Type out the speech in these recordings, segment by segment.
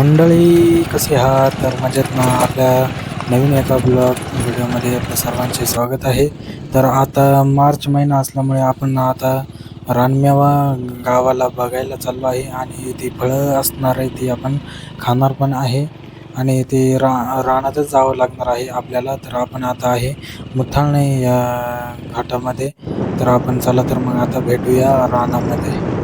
मंडळी कसे आहात? तर मजेत ना? आपल्या नवीन एका ब्लॉग व्हिडिओमध्ये आपल्या सर्वांचे स्वागत आहे. तर आता मार्च महिना असल्यामुळे आपण आता रानमेवा गावाला बघायला चाललो आहे आणि ती फळं असणार आहे ती आपण खाणार पण आहे. आणि ते रा रानातच जावं लागणार आहे आपल्याला. तर आपण आता आहे मुथाळणे या घाटामध्ये. तर आपण चला तर मग आता भेटूया रानामध्ये.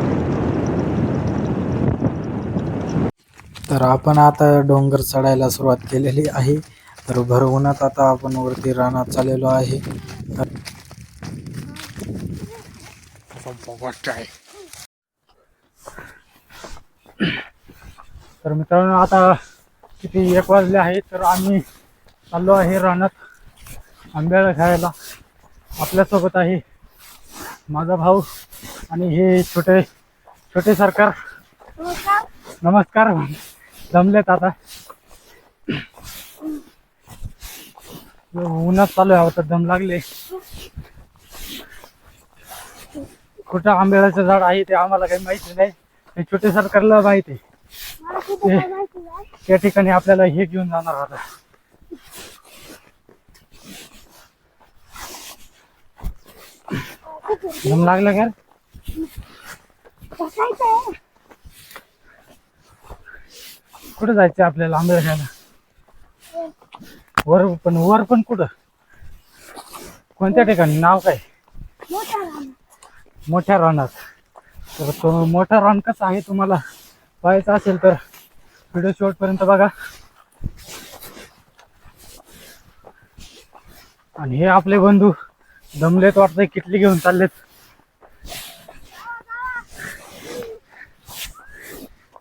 तर आपण आता डोंगर चढायला सुरुवात केलेली आहे. तर भर उन्हात आता आपण वरती रानात चाललेलो आहे. तर तर मित्रांनो आता किती एक वाजले आहे तर आम्ही चाललो आहे रानात आंब्याला खायला आपल्यासोबत आहे माझा भाऊ आणि हे छोटे छोटे सरकार. नमस्कार. जमलेत आता. उन्हात चालू आहे आता दम लागले. कुठं आंब्याचं झाड आहे ते आम्हाला काही माहिती नाही. ते छोटे सरकारला माहिती त्या ठिकाणी आपल्याला हे घेऊन जाणार आता. दम लागलं का? कुठं जायचं आपल्याला आंबे खायला वर पण वर पण कुठं? कोणत्या ठिकाणी? नाव काय? मोठ्या रानात. तर तो मोठा रान कसा आहे तुम्हाला पाहायचं असेल तर व्हिडिओ शेवटपर्यंत बघा. आणि हे आपले बंधू दमलेत वाटतंय किटली घेऊन चाललेत.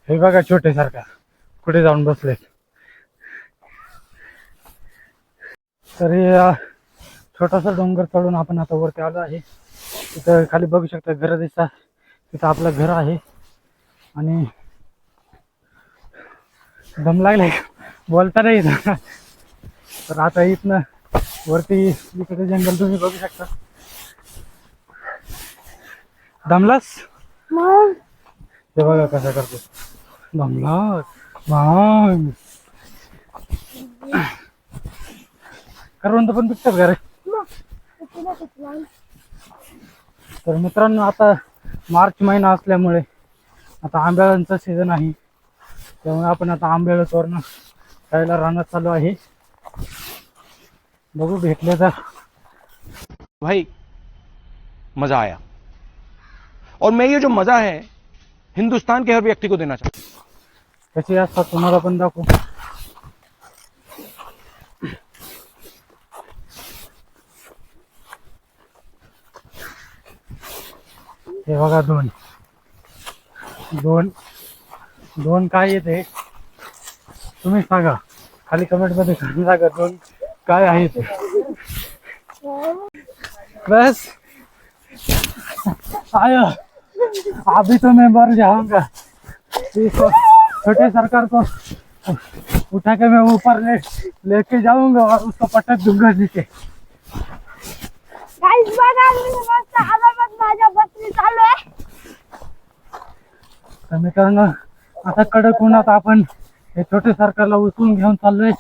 हे बघा छोटे सारखा कुठे जाऊन बसलेत तर हे छोटासा डोंगर चढून आपण आता वरती आलो आहे. तिथं खाली बघू शकता घर दिसतात तिथं आपलं घर आहे. आणि दम लागलाय. बोलता नाही. तर आता इथनं वरती इकडे जंगल तुम्ही बघू शकता. दमलास? हे बघा कसं करतो दमलास? मग करवंत पण पिकतात का रे? तर मित्रांनो आता मार्च महिना असल्यामुळे आता आंब्याचा सीझन आहे. त्यामुळे आपण आता आंब्याला तोरणं खायला रानात चालू आहे. बघू भेटले तर. भाई मजा आया. और मैं ये जो मजा है हिंदुस्तान के हर व्यक्ति को देना चाहता कशी असतात तुम्हाला पण दाखवू. हे बघा दोन. दोन. दोन काय येते तुम्ही सांगा. खाली कमेंटमध्ये सांगा दोन काय आहे ते. बस. आयो. अभी तो मैं मर जाऊंगा. आहे छोटे सरकार को उठा के मैं ऊपर ले लेके जाऊँगा और उसको पटक दूँगा नीचे। तर मित्रांनो आता कडक उन्हात आपण हे छोटे सरकारला उचलून घेऊन चाललोय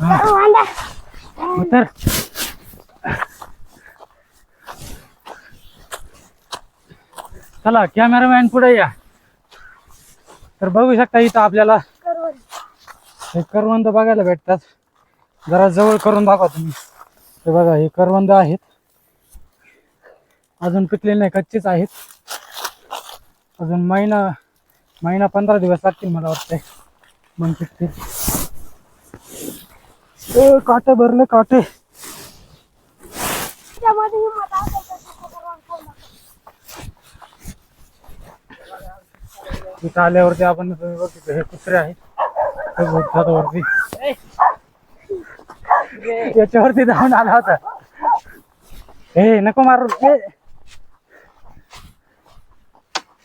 अं, मी तर चला कॅमेरामॅन पुढे या. तर बघू शकता इथं आपल्याला हे करवंद बघायला भेटतात. जरा जवळ करून दाखवा तुम्ही. हे बघा हे करवंद आहेत. अजून पिकलेले नाही कच्चेच आहेत. अजून महिना महिना पंधरा दिवस लागतील मला वाटतंय. मग पिकतील. काटे भरले काटे त्यामध्ये हिंमत असेल तर तू करवंद खाऊ नका. तिथं आल्यावरती आपण तुम्ही हे कुत्रे आहेत. झोपतात वरती याच्यावरती धावून आला होता. हे नको मारू ते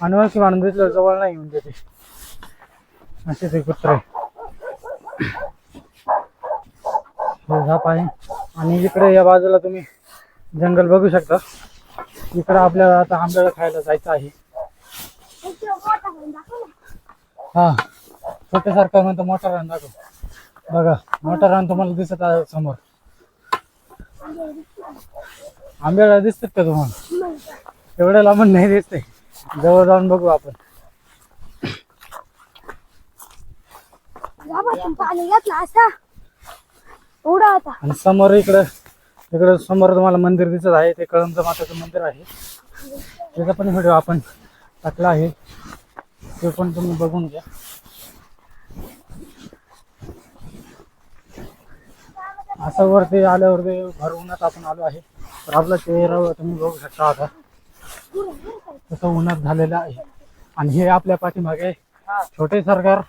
अनोळखी माणूस दिसलं जवळ नाही येऊन देते असे ते कुत्रे. हे झाप आहे. आणि इकडे या बाजूला तुम्ही जंगल बघू शकता. इकडं आपल्याला आता आंब्याला खायला जायचं आहे एक मोठा होऊन दाखव ना. हा. छोटे सरकार म्हणतो मोठा रान दाखव. बघा मोठा रान तुम्हाला दिसत आहे समोर. आंब्याला दिसतात का तुम्हाला? एवढ्या लांबून नाही दिसते. जवळ जाऊन बघू आपण. आणि समोर इकडं इकडं समोर तुम्हाला मंदिर दिसत आहे. ते कळंब माताचं मंदिर आहे. त्याचा पण व्हिडिओ आपण टाकला आहे. ते पण तुम्ही बघून घ्या. असं वरती आल्यावरती भर उन्हात आपण आलो आहे. तर आपला चेहरा तुम्ही बघू शकता आता. तसं उन्हात झालेलं आहे. आणि हे आपल्या पाठीमागे छोटे सरकार.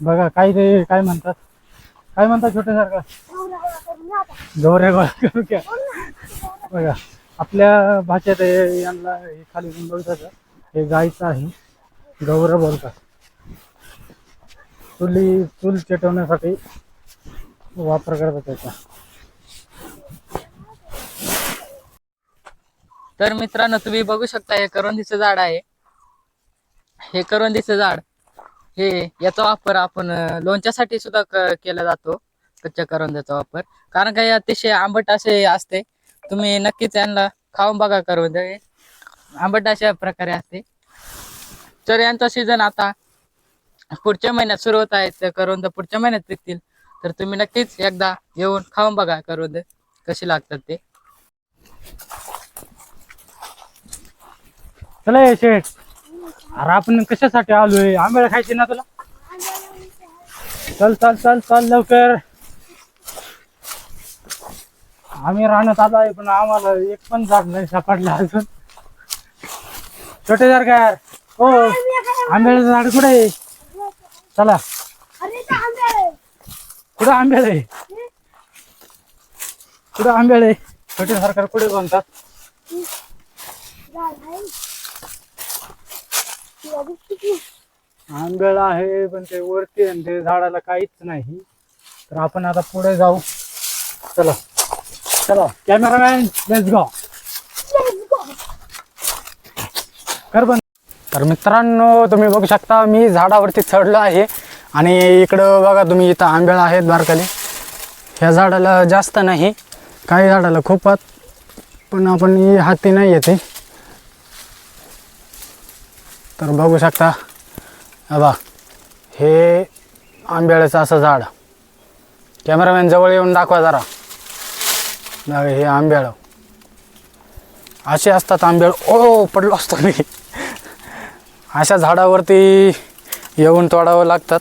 बघा काय ते काय म्हणतात? काय म्हणतात छोटे सरकार? गौऱ्या गोळा करू क्या बघा आपल्या भाषेत यांना हे खाली बघतात हे गायचं आहे. गौरव बोलतात चुली चूल चेटवण्यासाठी वापर करतात त्याचा। तर मित्रांनो तुम्ही बघू शकता हे करवंदीचं झाड आहे. हे करवंदीचं झाड हे याचा वापर आपण लोणच्यासाठी सुद्धा क- केला जातो कच्च्या करवंद्याचा वापर. कारण का हे अतिशय आंबट असे असते. तुम्ही नक्कीच यांना खाऊन बघा करवंद. हे आंबट अशा प्रकारे असते. तर यांचा सीझन आता. पुढच्या महिन्यात सुरू होत आहे. तर करवंद पुढच्या महिन्यात पिकतील. तर तुम्ही नक्कीच एकदा येऊन खाऊन बघा करवंद कशी लागतात ते. चला ये शेठ. अरे आपण कशासाठी आलोय? आंबेळ खायची ना तुला? चल चल चल चल लवकर. आम्ही राहण्यात आलो आहे पण आम्हाला एक पण झाड नाही सापडला अजून. छोटे सरकार. हो आंब्याचं झाड कुठे आहे? चला. कुठं आंब्याला आहे? कुठं आंब्याला आहे? छोटे सरकार कुठे बनतात? झाड आहे. पण ते वरती आहे आणि ते झाडाला काहीच नाही. तर आपण आता पुढे जाऊ. चला. चला. कॅमेरामॅन लेट्स गो कर बंद. तर मित्रांनो तुम्ही बघू शकता मी झाडावरती चढलो आहे. आणि इकडं बघा तुम्ही इथं आंब्याला आहेत बारकाले. ह्या झाडाला जास्त नाही काही झाडाला खूप पण आपण हाती नाही येते. तर बघू शकता बा हे आंब्याळ्याचं असं झाड. कॅमेरामॅन जवळ येऊन दाखवा जरा. बघा हे आंब्याळं असे असतात आंब्याळ ओ पडलो असतो मी. अशा झाडावरती येऊन तोडावं लागतात.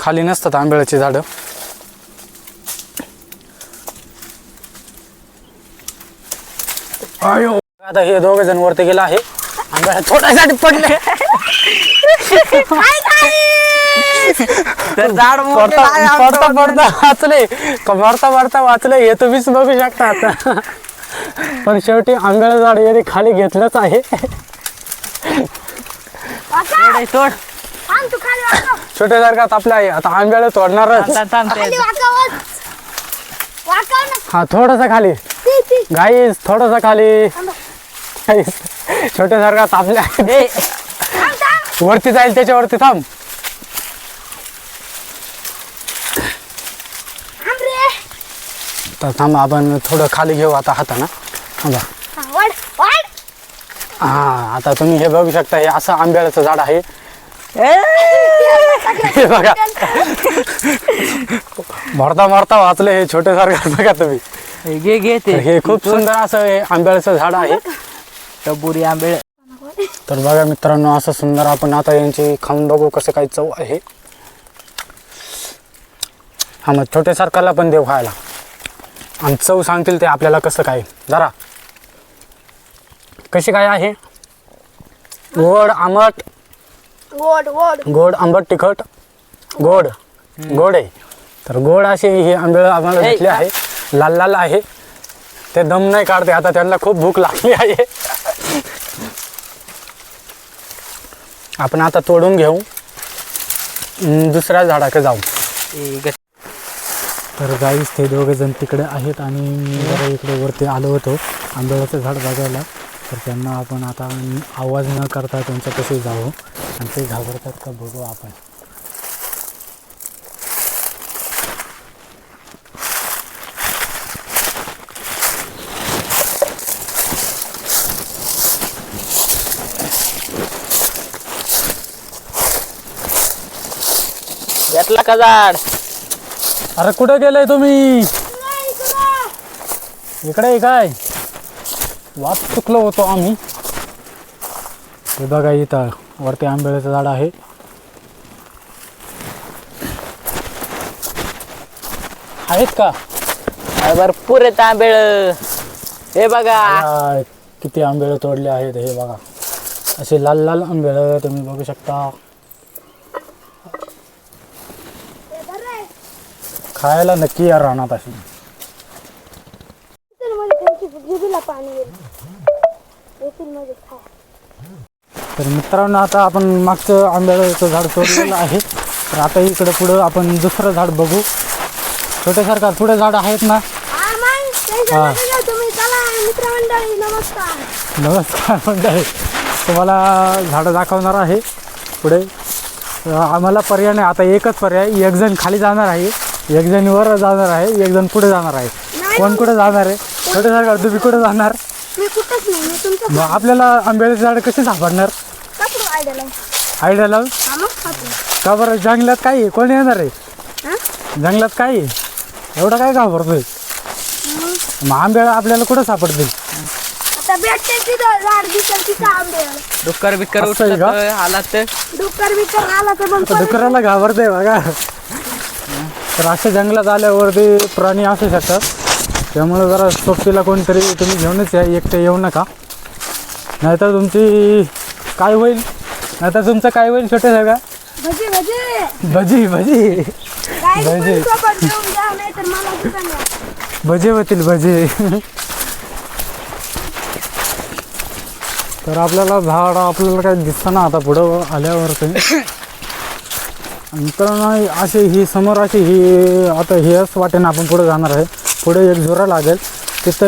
खाली नसतात आंब्याळ्याची झाडं. अयो आता हे दोघे जण वरती गेला आहे. आंब्याळा थोड्यासाठी पडले. तर झाड पडता पडता पडता वाचले. मरता मरता वाचले. हे तुम्हीच बघू शकता आता. पण शेवटी आंब्याला झाड याने खाली घेतलंच आहे. सोड थांब तू खाली वाकव. छोट्या सारखात आपल्या आहे आता आंब्याला तोडणारच खाली वाकावच. वाकाव ना. हा थोडस खाली ती, ती. गाईस थोडस खाली गाईस छोट्या. थांब, थांब. वरती जाईल त्याच्यावरती थांब थांब रे. तर थांब आपण थोडं खाली घेऊ आता हाताना थांबा हा, वाढ, वाढ. हा आता तुम्ही हे बघू शकता हे असं आंब्याचं झाड आहे. हे बघा. मरता मरता वाचले हे छोटे सारखं बघा तुम्ही. घे घे तर हे खूप सुंदर असं हे आंब्याचं झाड आहे. टबुरी आंबे. तर बघा मित्रांनो असं सुंदर आपण आता यांची खाऊन बघू कसं काही चव आहे. हा मग छोटे सरकारला पण देऊ खायला. आणि चव सांगतील ते आपल्याला कसं काय. जरा. कशी काय आहे? गोड आंबट? गोड गोड. गोड आंबट तिखट? गोड. गोड आहे. तर गोड असे हे आंबे आम्हाला भेटले आहे. लाल लाल आहे. ते दम नाही काढते. आता त्यांना खूप भूक लागली आहे. आपण आता तोडून घेऊ. दुसऱ्या झाडाकडे जाऊ. तर गाईस ते दोघे जण तिकडे आहेत आणि मी जरा इकडे वरती आलो होतो. आंब्याचं झाड बघायला. तर त्यांना आपण आता आवाज न करता त्यांच्या कसे जाऊ आणि ते घाबरतात का बघू आपण. घेतला का झाड? अरे कुठे गेले तुम्ही? इकडे आहे काय? वाट चुकलो होतो आम्ही. हे बघा इथं वरती आंब्याचं झाड आहे. आहेत का? अरे भरपूर आहेत आंबेळ हे बघा. किती आंबेळे तोडले आहेत हे बघा. असे लाल लाल आंबेळ तुम्ही बघू शकता. खायला नक्की या रानात अशी येतील मध्ये त्यांची जिभीला पाणी येईल येतील मध्ये खा तर मित्रांनो आता आपण मागचं आंब्याचं झाड तोडलेलं आहे. तर आता इकडे पुढं आपण दुसरं झाड बघू. छोटे सरकार पुढे झाड आहेत ना? हा. नमस्कार. नमस्कार मंडळी. तुम्हाला झाडं दाखवणार आहे पुढे. आम्हाला पर्याय नाही. आता एकच पर्याय एक जण खाली जाणार आहे एक जण वर जाणार आहे एक जण पुढे जाणार आहे. कोण कुठे जाणार आहे? छोटे सरकार तुम्ही कुठे जाणार? मग आपल्याला आंब्याचे झाड कसे सापडणार? कापड आयडिया लावून हा मग खातो. का बरं? जंगलात काय आहे? कोण येणार आहे? हा? जंगलात काय आहे? एवढं काय घाबरतोय मग? आंब्या आपल्याला कुठं सापडतील? आता भेटते तिथं झाड दिसेल तिथं आंबे. डुक्कर बिक्कर असं आहे उठलं का? तर आला तर? डुक्कर बिक्कर आला तर मग परत- डुकराला घाबरते बघा. तर अशा जंगलात आल्यावरती प्राणी असू शकतात. त्यामुळे जरा सोबतीला कोणतरी तुम्ही घेऊनच या एकटे येऊ नका. नाहीतर तुमची काय होईल? नाहीतर तुमचं काय होईल छोटे सगळं भजी भजी. भजी भजी. काय भजी. पण सोबत घेऊन जा नाही तर मला सुद्धा न्या. भजे होतील भजे. तर आपल्याला झाड आपल्याला काही दिसतं ना आता पुढं आल्यावरती मित्रांनो अशी ही समोर अशी ही आता हेच वाटेनं आपण पुढे जाणार आहे. पुढे एक झुरा लागेल. तिथं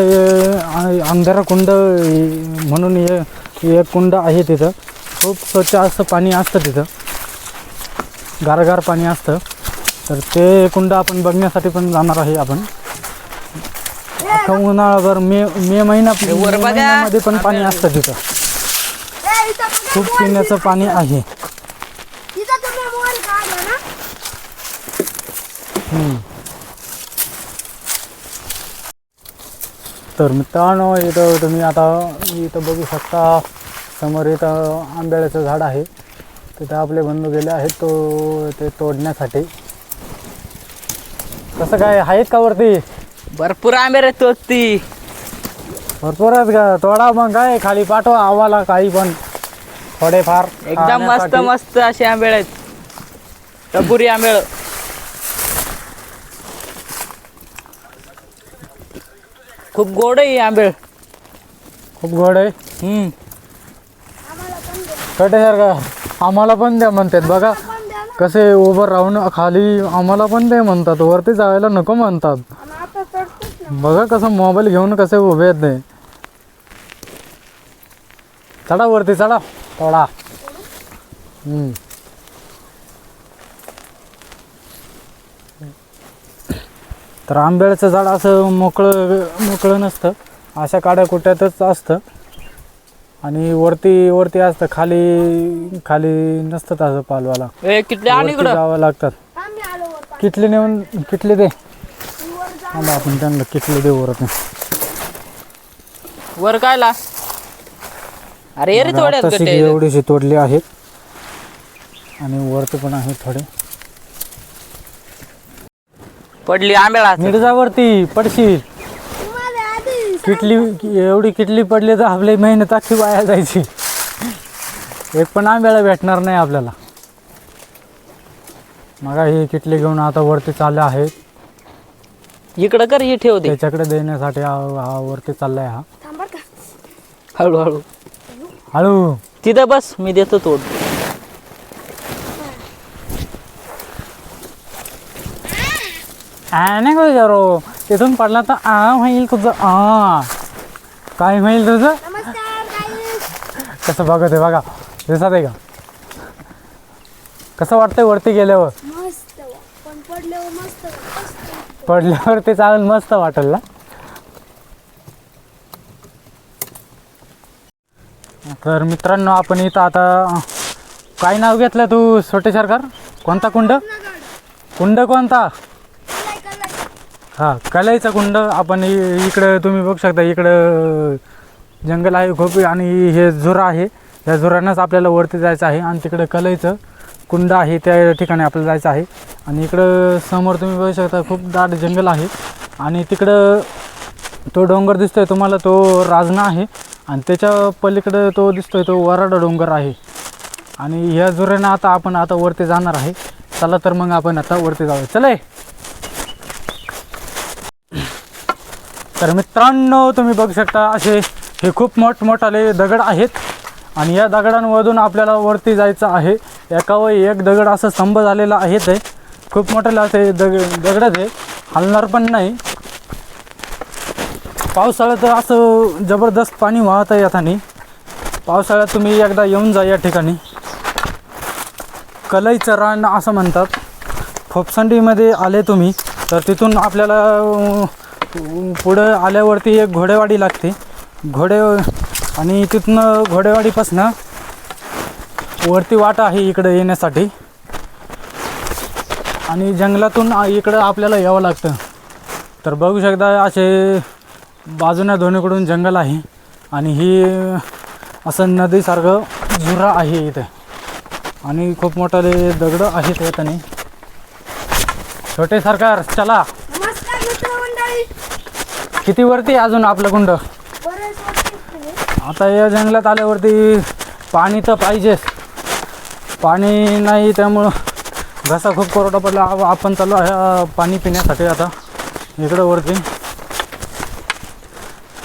हे अंधारा कुंड हे- म्हणून हे हे एक कुंड आहे तिथं खूप स्वच्छ असं पाणी असतं तिथं गारगार पाणी असतं तर ते कुंड आपण बघण्यासाठी पण जाणार आहे आपण अख्खा उन्हाळाभर मे मे महिना. महिन्यामध्ये पण पाणी असतं तिथं ए, इथं बघा खूप पिण्याचं. पाणी आहे हम्म. तर मित्रांनो इथं तुम्ही आता इथं बघू शकता समोर इथं आंब्याचं झाड आहे. तिथं आपले बंधू गेले आहेत तो ते तोडण्यासाठी. कसं काय आहेत का वरती? भरपूर आंबे रे तोच ती भरपूर आहेत का? तोडा मग काय खाली पाठवा आम्हाला काही पण. थोडेफार एकदम मस्त खाण्यासाठी. मस्त असे आंबेळ आहेत. टपुरी आंबेळ खूप गोड आहे हे आंबेळ खूप गोड आहे? हम्म. कटे का आम्हाला पण द्या म्हणतात बघा. द्या कसे उभं राहून खाली आम्हाला पण ते म्हणतात. वरती जायला नको म्हणतात. बघा कसं मोबाईल घेऊन कसे उभे आहेत ते. चढा वरती चढा. थोडा हम्म. तर आंब्याचं झाड असं मोकळं मोकळं नसतं. अशा काड्या कुट्यातच असतं. आणि वरती वरती असतं. खाली खाली नसतं असं पालवाला. जावं लागतात किटली नेऊन किटली दे. आपण त्यांना किटली देऊ वरती वर कायला? अरे एवढीशी तोडली आहेत. आणि वरती पण आहेत थोडे. पडली आंबेळा नीट जा वरती पडशील. किटली एवढी किटली पडली तर आपली मेहनत अख्खी वाया जायची. एक पण आंब्याला भेटणार नाही आपल्याला. मग ही किटली घेऊन आता वरती चालले आहेत. इकडं कर ही ठेव दे. त्याच्याकडे देण्यासाठी हा हा वरती चाललाय हा. हळूहळू हळू. तिथं बस मी देतो तोड. आ नाही का जरो तिथून पडला तर आ होईल तुझं. आ काय होईल तुझं? कसं बघत आहे बघा. दिसत आहे का? कसं वाटतंय वरती गेल्यावर? पडल्यावर ते चालेल मस्त वाटेल ना? तर मित्रांनो आपण इथं आता काय नाव घेतलं तू छोटे सरकार? कोणता कुंड? कुंड कोणता? हा कलाईचा कुंड आपण इ- इकडं तुम्ही बघू शकता इकडं जंगल आहे खूप आणि हे झुरा आहे. या झुरानंच आपल्याला वरती जायचं आहे आणि तिकडं कलाईचं कुंड आहे त्या ठिकाणी आपल्याला जायचं आहे. आणि इकडं समोर तुम्ही बघू शकता खूप दाट जंगल आहे. आणि तिकडं तो डोंगर दिसतोय तुम्हाला तो राजना आहे. आणि त्याच्या पलीकडं तो दिसतोय तो वराडा डोंगर आहे. आणि ह्या झुऱ्यानं आता आपण आता वरती जाणार आहे. चला तर मग आपण आता वरती जाऊया. चले तर मित्रांनो तुम्ही बघू शकता असे हे खूप मोठमोठाले दगड आहेत. आणि या दगडांमधून आपल्याला वरती जायचं आहे. एका व एक दगड असं स्तंभ झालेला आहे ते. खूप मोठे असे दग दगडच आहे हलणार पण नाही. पावसाळ्यात असं जबरदस्त पाणी वाहत आहे याठाने पावसाळ्यात तुम्ही एकदा येऊन जा या ठिकाणी. कलईचं रान असं म्हणतात. फोपसंडीमध्ये आले तुम्ही तर तिथून आपल्याला पुढं आल्यावरती एक घोडेवाडी लागते. घोडे आणि तिथनं घोडेवाडीपासनं वरती वाट आहे इकडं येण्यासाठी. आणि जंगलातून इकडं आपल्याला यावं लागतं. तर बघू शकता असे बाजूने दोन्हीकडून जंगल आहे. आणि ही असं नदीसारखं झुरा आहे इथे. आणि खूप मोठाले दगडं आहेत येताने छोटे सरकार चला. किती वरती आहे अजून आपलं कुंड? आता या जंगलात आल्यावरती पाणी तर पाहिजेच. पाणी नाही त्यामुळं घसा खूप कोरडा पडला. आपण चालू आहे पाणी पिण्यासाठी आता. इकडं वरती.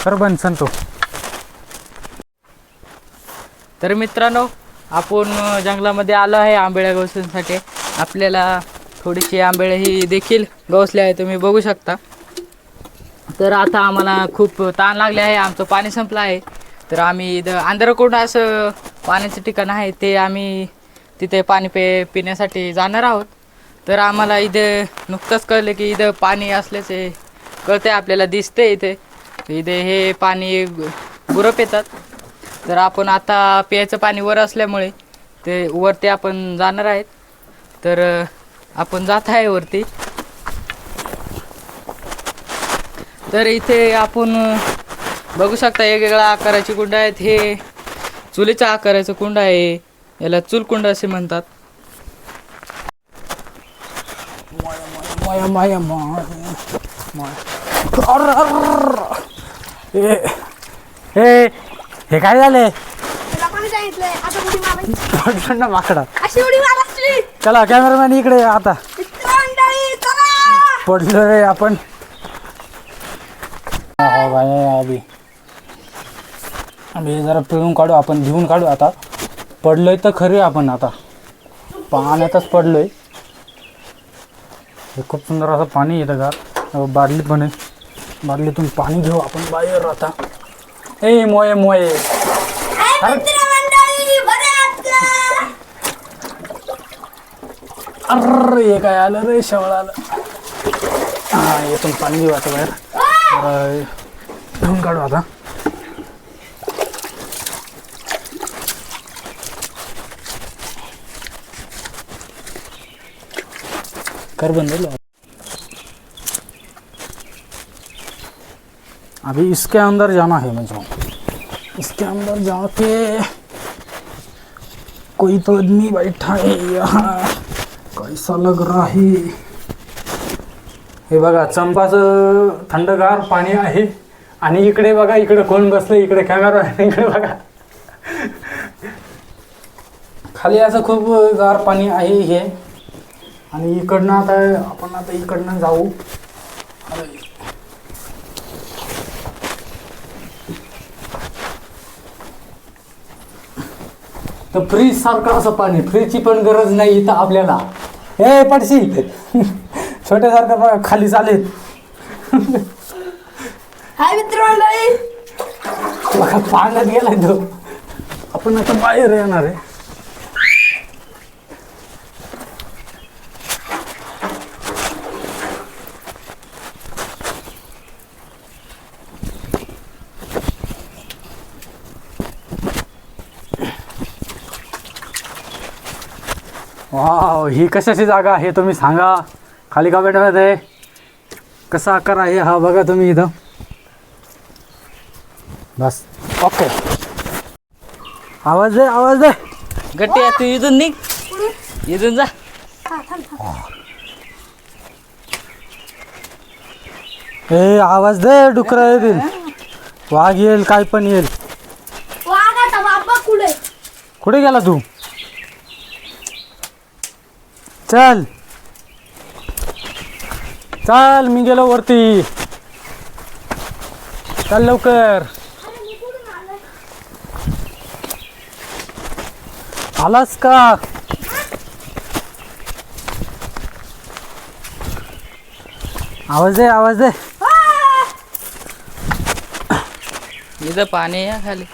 तर बन संतो. तर मित्रांनो आपण जंगलामध्ये आलो आहे आंबेळ्या गवसण्यासाठी आपल्याला थोडीशी आंबेळे ही देखील गवसली आहे तुम्ही बघू शकता. तर आता आम्हाला खूप ताण लागले आहे आमचं पाणी संपलं आहे. तर आम्ही इथं आंध्रकोंड असं पाण्याचं ठिकाण आहे ते आम्ही तिथे पाणी पे पिण्यासाठी जाणार आहोत. तर आम्हाला इथे नुकतंच कळलं की इथं पाणी असल्याचे कळते आपल्याला दिसते इथे. इथे हे पाणी गुरप येतात पितात. तर आपण आता प्यायचं पाणी वर असल्यामुळे ते वरती आपण जाणार आहेत. तर आपण जात आहे वरती. तर इथे आपण बघू शकता वेगवेगळ्या आकाराची कुंड आहेत. हे चुलीच्या आकाराचं कुंड आहे. याला चुलकुंड असे म्हणतात. हे काय झाले माकडा. अशी उडी मारायची चला कॅमेरामॅन इकडे आता. पडलो रे आपण. हा बाय आधी आम्ही जरा पिळून काढू आपण धिवून काढू आता. पडलोय तर खरे आपण आता. पाण्यातच पडलोय. हे खूप सुंदर असं पाणी येतं का? बादलीत पण आहे बादलीतून पाणी घेऊ आपण बाहेर आता. ए मोये मोये. अरे काय आलं रे शेवळ आलं हा येथून पाणी घेऊ आता बाहेर. आता। कर बंद अभी इसके अंदर जाना है मुझे इसके अंदर जाके कोई तो आदमी बैठा है यहाँ। कैसा लग रहा है? हे बघा चंपाचं थंडगार पाणी आहे. आणि इकडे बघा इकडे कोण बसलं इकडे कॅमेरा इकडे बघा. खाली असं खूप गार पाणी आहे हे. आणि इकडनं आता आपण आता इकडनं जाऊ. तर फ्रीज सारखं असं पाणी फ्रीजची पण गरज नाही इथं आपल्याला. हे पडशी! छोट्यासारखं बघा खाली चालेल. हाय मित्रमंडळी. बघा पाण्यात गेलाय तो. आपण आता बाहेर येणार आहे. वाव ही कशाची जागा आहे? तुम्ही सांगा. खाली कमेंटमध्ये कसा आकार आहे हा? बघा तुम्ही इथं. बस. ओके. आवाज दे आवाज दे. गट्टी तू इथून निघ. इथून जा. ए आवाज दे डुकरा येतील वाघ येईल काय पण येईल. वाघाचा बाबा कुठे? कुठे गेला तू? चल. चल मी गेलो वरती. चल लवकर. आलास का? आवाज दे आवाज दे. इथं पाणी आहे खाली.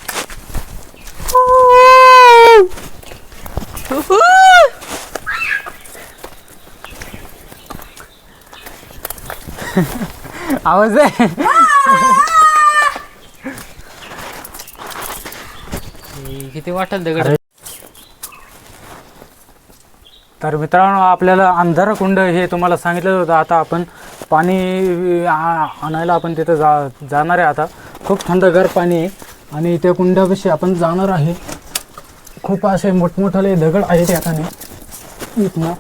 आवाज दे. किती वाटेल दगड? तर मित्रांनो आपल्याला अंधार कुंड हे तुम्हाला सांगितलं होतं. आता आपण पाणी आ- आणायला आपण तिथं जा जाणार आहे आता. खूप थंडगार पाणी आहे. आणि त्या कुंडापाशी आपण जाणार आहे. खूप असे मोठमोठाले दगड आहेत या ठिकाणी इथनं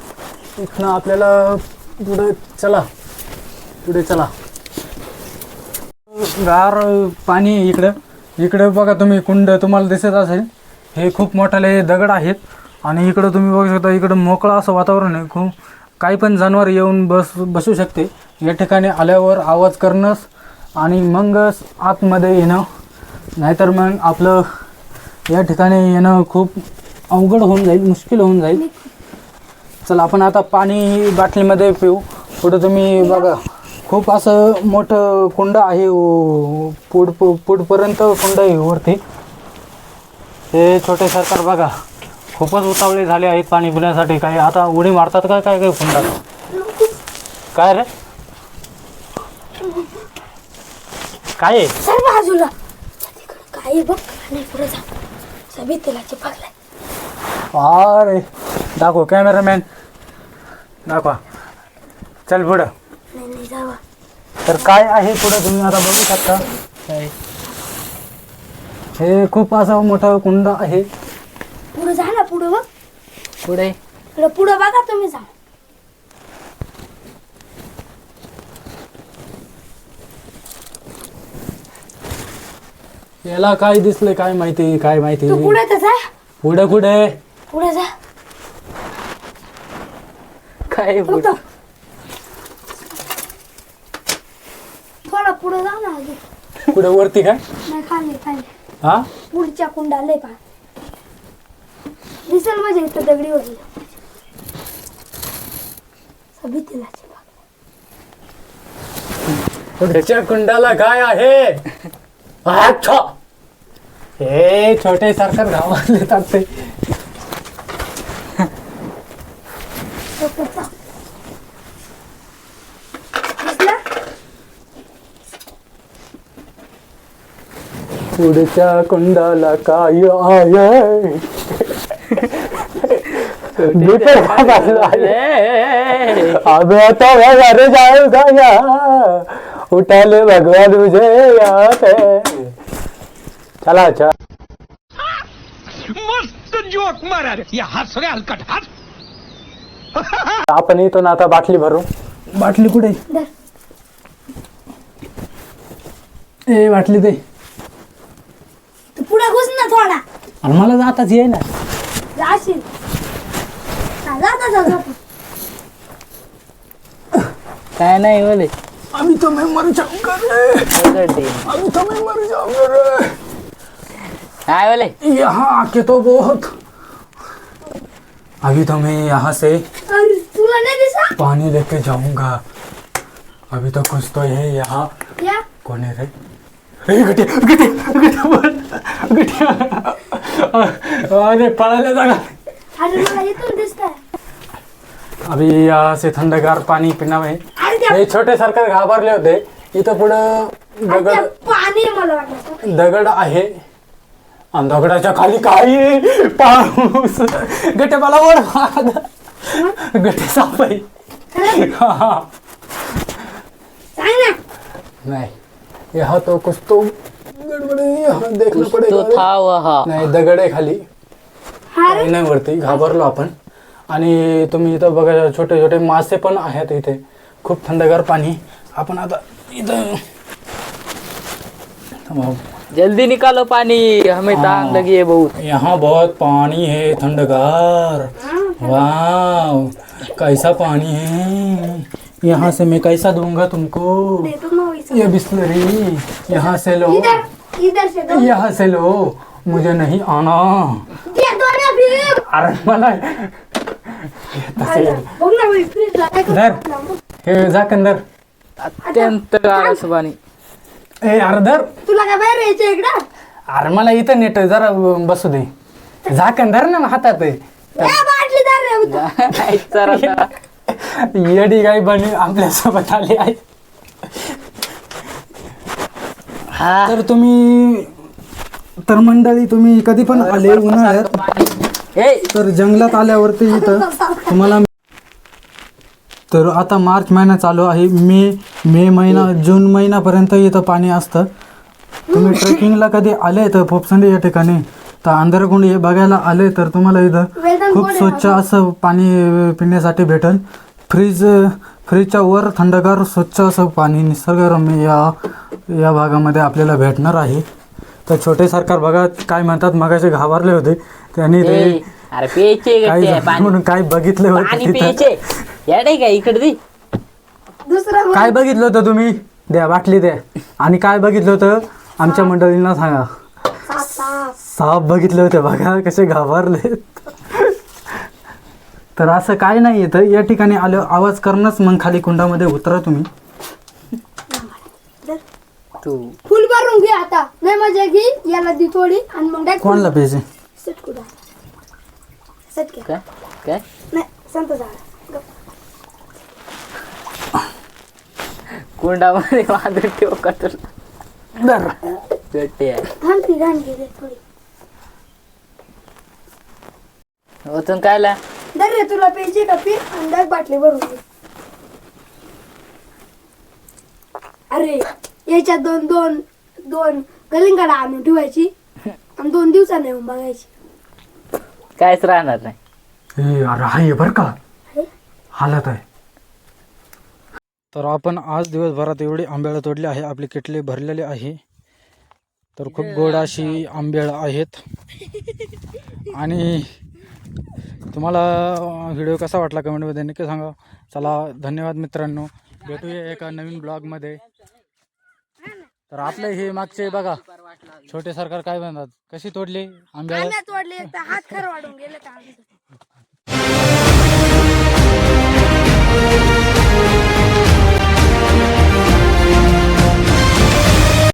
इथनं आपल्याला पुढे चला. पुढे चला. गार पाणी आहे इकडं. इकडं बघा तुम्ही कुंड तुम्हाला दिसत असेल. हे खूप मोठाले दगड आहेत. आणि इकडं तुम्ही बघू शकता इकडं मोकळं असं वातावरण आहे. खूप काही पण जनावर येऊन बस बसू शकते. या ठिकाणी आल्यावर आवाज करणंच आणि मगच आतमध्ये येणं. नाहीतर मग आपलं या ठिकाणी येणं खूप अवघड होऊन जाईल मुश्किल होऊन जाईल. चला आपण आता पाणी बाटलीमध्ये पिऊ. पुढं तुम्ही बघा. खूप असं मोठं कुंड आहे पुढ पुढपर्यंत कुंड आहे वरती. हे छोटे सरकार बघा खूपच उतावळे झाले आहेत पाणी पिण्यासाठी. काही आता उडी मारतात का? काय काय कुंडात? काय रे? काय आहे? सर बाजूला. तिकडे काय आहे बघ आणि पुढे जा. सभी तेलाचे पाकलाय अरे दाखव कॅमेरामॅन दाखवा. चल पुढं. नाही नाही जावा. तर काय आहे पुढं तुम्ही आता बघू शकता? काय? हे खूप असा मोठा कुंड आहे. पुढे जा ना पुढे बघ. पुढे? इकडे पुढे बघा तुम्ही जा. याला काय दिसले काय माहिती काय माहिती? तू पुढे तर जा. पुढे कुठे? पुढे जा. काय बघ तो. थोडा पुढे वरती काय नाही खाली खाली. हा? पुढच्या कुंडाले पा दिसेल म्हणजे इथं दगडी होती पुढच्या कुंडाला काय आहे? अच्छा हे छोटे गावातले टाकते पाकळ्या दिसला पुढच्या कुंडाला काय आहे? मी तर घाबरलो आहे. अबे आता मैं घर जाऊंगा या? उठा ले भगवान है चला अच्छा मस्त जोक मारा रे. या हस रे हलकट हस आपण येतो ना आता बाटली भरू. बाटली कुठे. ए बाटली दे. तू पुढे घुस ना थोडा. आणि मला जाताच ये ना जाशील. हा, जाता जा जाता. काय नाही बोले अभी तो मैं मर जाऊंगा रे. अभी तो मैं मर जाऊंगा रे. काय बोले यहाँ आके तो बहुत. अभी तो मैं यहाँ से अरे तुला नाही दिसा? पानी लेके जाऊंगा. अभी तो कुछ तो है यहाँ. या. कौन है रे? अरे पळायला जागा. अरे मला इथून दिसतंय. अभी यहाँ से थंडगार पाणी पिना है. अरे त्या हे छोटे सरकार घाबरले होते. इथं पुढं अरे त्या दगड पाणी आहे मला वाटलं दगड आहे. आणि दगडाच्या खाली काही आहे? पाऊस. गटे मला वर मार. गटे साप आहे हा. सांग ना. नहीं. यहाँ तो कुछ तो गडबड आहे. यहाँ देखना तो था वहा। नाही दगड आहे खाली। काही नाही वरती घाबरलो आपण। आणि तुम्ही इथं बघा छोटे छोटे मासे पण आहेत इथे. खूप थंडगार पाणी. आपण आता इथं थांबा. जल्दी निकालो पानी हमें तान लगी है बहुत। यहाँ बहुत पानी है थंडगार। वाह कैसा पानी है। यहाँ से मैं कैसा दूंगा तुमको? ये बिस्लरी यहाँ से लो। इधर इधर से दो। यहाँ से लो। मुझे नहीं आना। दे दो ना फिर। अरे मला? हे जा कंदर अत्यंत पाणी ए अरे धर तुला काय बाहेर यायचं इकडं। अरे मला इथं नेट जरा बसू दे. झाकण धर ना हातात ए, बाटली धर येडी गाई बनी आपल्यासोबत आली आहे. हा. तर तुम्ही तर मंडळी तुम्ही कधी पण आले उन्हाळ्यात. ए, तर जंगलात आल्यावरती इथं तुम्हाला तर आता मार्च महिना चालू आहे. मे मे महिना जून महिन्यापर्यंत इथं पाणी असतं. तुम्ही ट्रेकिंगला कधी आले तर पोपसंडी या ठिकाणी. तर आंधरकुंड हे बघायला आले तर तुम्हाला इथं खूप स्वच्छ असं पाणी पिण्यासाठी भेटेल. फ्रीज फ्रीजच्या वर थंडगार स्वच्छ असं पाणी निसर्गरम्य या या भागामध्ये आपल्याला भेटणार आहे. तर छोटे सरकार बघा काय म्हणतात मगाशी घाबरले होते. त्यांनी ते अरे प्यायचे म्हणून काय बघितलं होतं पाणी तिथं? प्यायचे. या नाही का इकडे दे दुसरं काय बघितलं होतं तुम्ही? द्या बाटली द्या. आणि काय बघितलं होतं? आमच्या मंडळींना सांगा. साप बघितले होते बघा कसे घाबरले तर असं काय नाही येतं. या ठिकाणी आलं आवाज करणंच मग खाली कुंडामध्ये उतरा तुम्ही. तू. फुल भरून घे आता. नाही मजा घे. याला दी थोडी आणि मग डायरेक्ट कोणला पाहिजे? सेट कुठं सेट घे काय? काय? नाही संत कुंडामध्ये बांधून ठेव का तुला गट्टे आहे. थांब ती घाण घे रे थोडी. कायला दर रे तुला प्यायची का? पी डायरेक्ट बाटली भरून घे अरे याच्यात दोन दोन दोन कलिंगडा आणून ठेवायची आणि दोन दिवसाने येऊन बघायची. कायच राहणार नाही. हे अरे आहे बरं का? हालत आहे. तर आपण आज दिवसभरात एवढी आंब्याला तोडली आहे आपली किटली भरलेली आहे. तर खूप गोड अशी आंब्याळ आहेत. आणि तुम्हाला व्हिडिओ कसा वाटला कमेंटमध्ये नक्की सांगा. चला धन्यवाद मित्रांनो. भेटूया एका नवीन ब्लॉगमध्ये तर आपले हे मागचे बघा छोटे सरकार काय बनतात कशी तोडली? आंब्याला तोडली हात खर वाढून गेले का